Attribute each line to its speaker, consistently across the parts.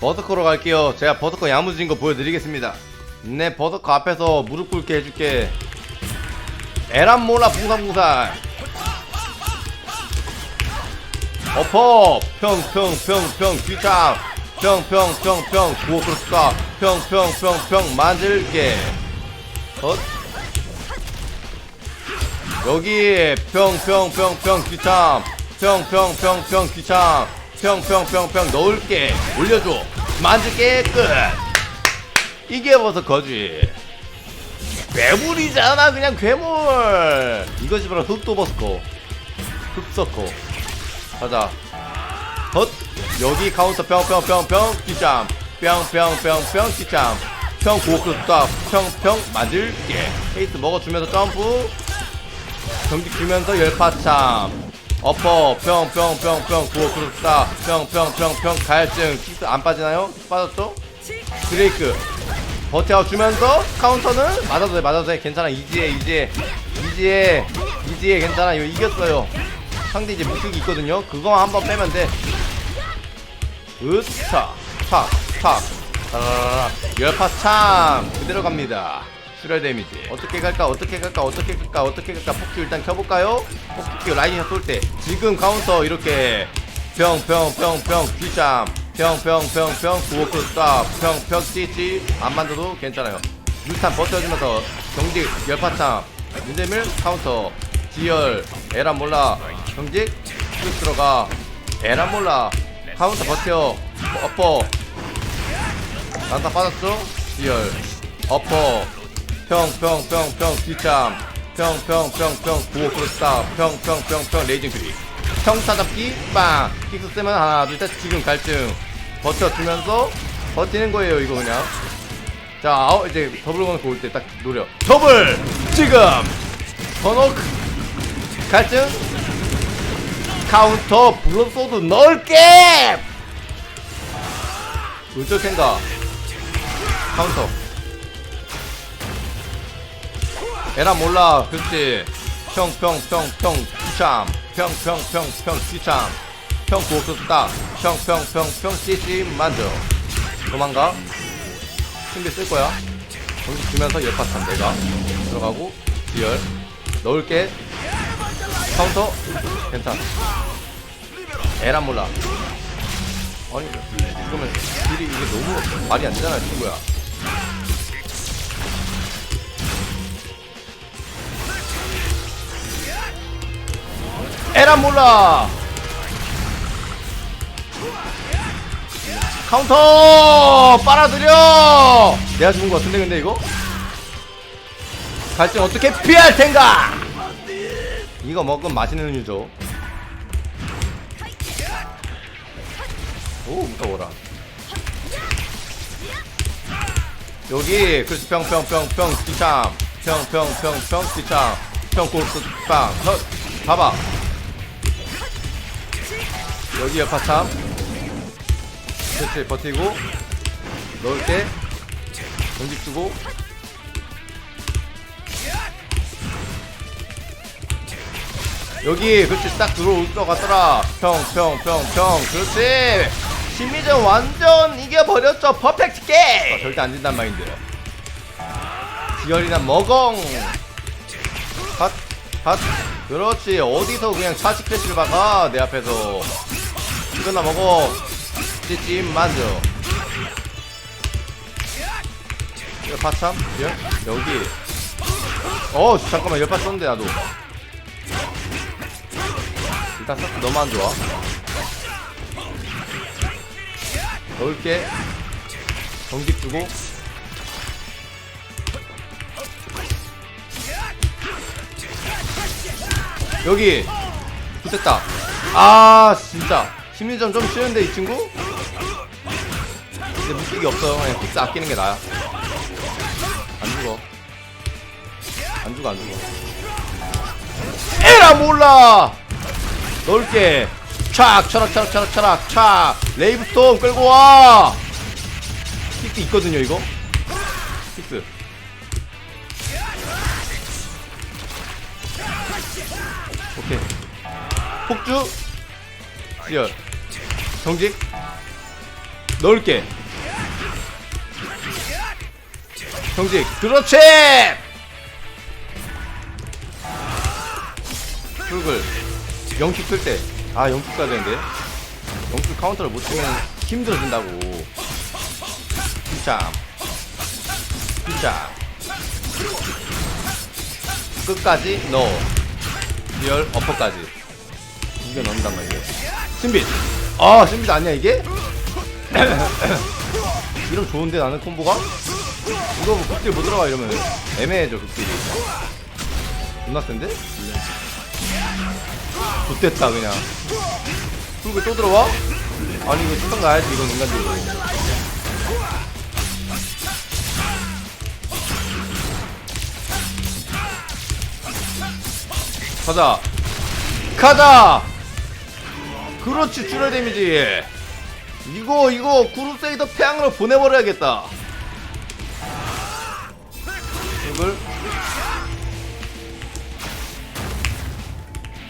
Speaker 1: 버드커로 갈게요. 제가 버드커 야무진 거 보여드리겠습니다. 내 버드커 앞에서 무릎 꿇게 해줄게. 에란 몰라 붕상붕살. 어퍼 평평평평 귀참 평평평평 구워크로스가 평평평평 만들게 헛 여기 평평평평 귀참 평평평평 귀참 평평평평 넣을게 올려줘. 만들게 끝 이게 벌써 거지. 괴물이잖아 그냥 괴물. 이것이 바로 흑도버스코 흑서코 가자. 헛. 여기 카운터 평평평평 귀참 평평평평 귀참 평 고급다 평평 맞을게. 페이스 먹어주면서 점프. 경직 주면서 열파참 어퍼 평평평평 고급다 평평평평 갈증. 킥스 안 빠지나요? 빠졌죠? 브레이크. 버텨 주면서 카운터는 맞아도 돼 맞아도 돼. 괜찮아. 이지해 이지해. 이지해 이지해. 괜찮아. 이거 이겼어요. 상대 이제 무식이 있거든요. 그거만 한번 빼면 돼. 으차 탁탁 따라라라 열파 참. 그대로 갑니다 출혈 데미지. 어떻게 갈까 어떻게 갈까 어떻게 갈까 어떻게 갈까. 폭주 일단 켜볼까요? 폭주 라이딩 쏠때. 지금 카운터 이렇게 평평평평 귀참 평평평평 구호크 스탑 평평 찌찌. 안 만져도 괜찮아요. 유탄 버텨주면서 경직 열파참 윤대밀 카운터. 지열. 에란 몰라. 경직 쭉 들어가. 에란 몰라. 카운터 버텨. 어퍼 난다 빠졌죠? 지열. 어퍼 평평평평 뒤참. 평평평평 구호 크로스타 평평평평 레이징 그리. 평타 잡기 빵. 킥스 쓰면 하나 둘 셋 지금 갈증. 버텨주면서 버티는 거예요 이거 그냥. 자 어, 이제 더블 건너고 올 때 딱 노려. 더블! 지금! 번호크. 갈증. 카운터 블러소드 넓게! 어쩔 생각 카운터 에라 몰라. 그렇지. 평평평평 귀참. 평평평평 귀참. 평고속다. 평평평평 CC 만져 도망가. 신비 쓸 거야. 정신 주면서 열파탄 내가. 들어가고 디얼 넣을게. 카운터. 괜찮아. 에라 몰라. 아니 이러면 딜이 이게 너무 말이 안 되잖아 친구야 에라 몰라 카운터 빨아들여 내가 죽은 거 같은데 근데 이거 갈증 어떻게 피할 텐가 이거 먹으면 맛있는 음료죠 오 무서워라 여기 그렇지 평평평평 뒤참 평평평평 뒤참 평고스 빵 너, 봐봐 여기 옆파참 그렇지 버티고 넣을게 경직 주고. 여기 그렇지 딱 들어올 것 같더라. 평평평평. 그렇지. 심리전 완전 이겨버렸죠. 퍼펙트 게임! 어, 절대 안 진단 마인드 지열이나 먹엉. 핫핫 그렇지. 어디서 그냥 차시 크래시를 박아 내 앞에서 이거나 먹어. 찌찜 만져 이거 파참 열 여기. 어 잠깐만 열파 썼는데 나도. 일단 사스 너무 안 좋아. 넣을게. 경직 주고. 여기. 붙었다. 아 진짜 심리전 좀 쉬운데 이 친구? 근데 무식이 없어 그냥 픽스 아끼는 게 나아. 안 죽어. 안 죽어 안 죽어. 에라 몰라! 넣을게. 촥 철학 철학 철학 철학 촥. 레이브스톰 끌고 와! 픽스 있거든요 이거? 픽스. 오케이. 폭주? 지열 정직. 넣을게. 경직. 그렇지! 풀글 영축 쓸때 아 영축 써야 되는데. 영축 카운터를 못 치면 힘들어진다고. 힘참. 힘참. 끝까지 넣어. 리얼 어퍼까지. 두개 넣는단 말이야 신빛 아 신빛 아니야 이게? 이러면 좋은데 나는 콤보가? 이거 뭐 극딜 못 들어가 이러면 애매해져 극딜이 존나 센데? 좋됐다 그냥 풀고 또 들어와? 아니 이거 수상 가야지 이건 인간적으로 가자 가자 그렇지 출혈 데미지. 이거 이거 구루세이더 태양으로 보내버려야겠다. 이걸.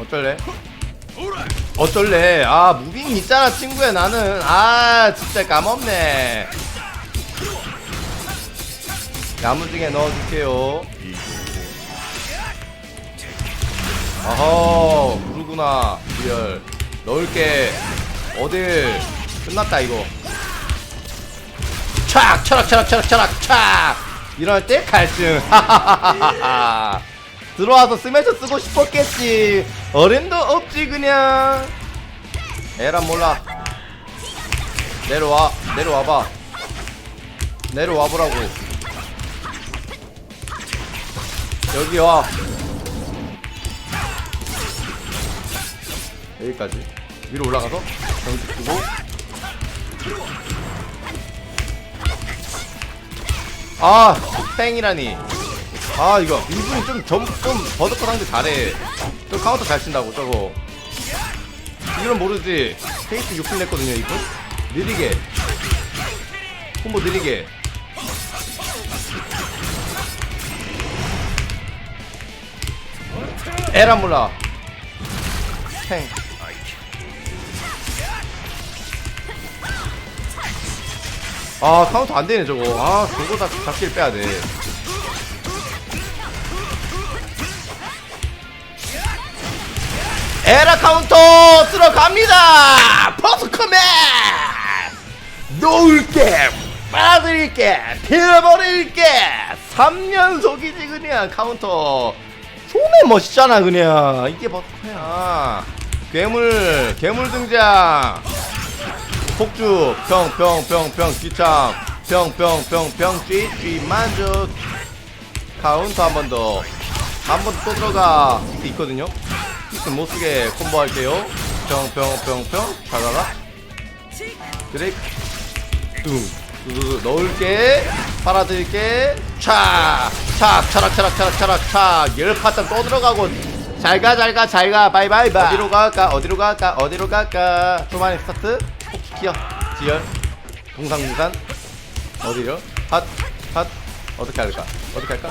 Speaker 1: 어쩔래? 어쩔래? 아 무빙 있잖아 친구야 나는. 아 진짜 까먹네. 야무지게 넣어줄게요. 어허 구르구나 리얼 넣을게 어딜 끝났다 이거. 촥! 철학 철학 철학 철학 촥! 이럴 때 갈증. 들어와서 스매셔 쓰고 싶었겠지. 어림도 없지 그냥. 에란 몰라. 내려와 내려와봐. 내려와보라고. 여기 와 여기까지. 위로 올라가서 경직 주고. 아 팽이라니. 아 이거 이분이 좀, 좀, 좀 버드커 상대 잘해. 저 카운터 잘 친다고 저거. 이건 모르지. 페이스 6킬 냈거든요 이분 느리게. 콤보 느리게. 에라 몰라. 팽 아 카운터 안 되네 저거. 아 저거 다 잡기를 빼야 돼. 에라 카운터 들어갑니다! 퍼스커맨 놓을게 빨아들일게 피워버릴게! 3연속이지 그냥 카운터. 손에 멋있잖아 그냥. 이게 버스커야 괴물 괴물 등장 폭주 평평평평 귀참. 평평평평 쥐쥐 만족 카운터 한 번 더. 한 번 또 들어가 있거든요. 히트 못쓰게 콤보 할게요. 평평평평. 자라라 드레이크 뚱 넣을게. 빨아들일게. 촥촥 차락 차락 차락 차락 촥 열파탄 또 들어가고. 잘가 잘가 잘가. 바이바이바. 어디로 갈까? 어디로 갈까? 어디로 갈까? 초반에 스타트 폭 키어. 지열 동상무산. 어디로? 핫핫. 어떻게 할까? 어떻게 할까?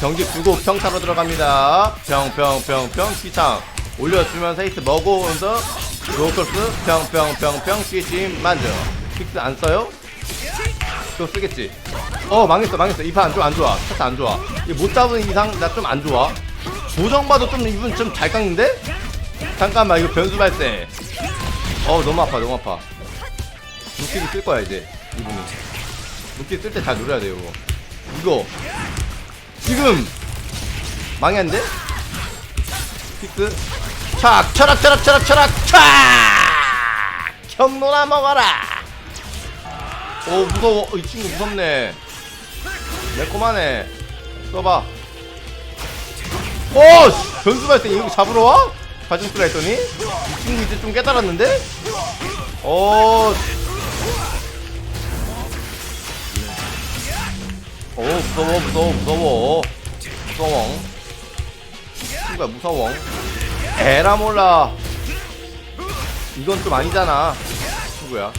Speaker 1: 경기 두고 평타로 들어갑니다. 평평평평 귀창. 올려주면서 히트 먹어오면서 로컬스 평평평평 쥐찜 만져. 픽스 안 써요? 그거 쓰겠지. 어 망했어 망했어. 이 판 좀 안 좋아. 차트 안 좋아. 이거 못 잡은 이상 나 좀 안 좋아. 보정 봐도 좀 이분 좀 잘 깎는데? 잠깐만 이거 변수 발생 어 너무 아파 너무 아파. 루키를 쓸 거야 이제 이분이 루키 쓸때잘 노려야 돼요 이거. 이거. 지금! 망했는데? 픽스 착 철학 철학 철학 철학 착 경로나 먹어라! 오 무서워. 이 친구 무섭네. 매콤하네. 써봐. 오 씨, 변수 발생 이거 잡으러 와? 가슴수라 했더니 이 친구 이제 좀 깨달았는데? 오오 무서워 무서워 무서워. 무서워. 친구야 무서워. 에라 몰라. 이건 좀 아니잖아 친구야.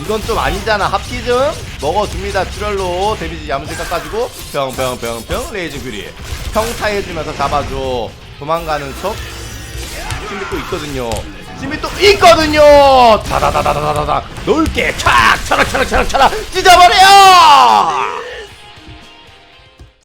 Speaker 1: 이건 좀 아니잖아. 합기즘 먹어줍니다 출혈로. 데미지 야무지게 깎아주고 평평평평 레이징 귀리. 평타해주면서 잡아줘. 도망가는 척 힘 믿고 있거든요 짐이 또 있거든요. 다다다다다다다 넓게 촥 차락 차락 차락 차락 찢어버려.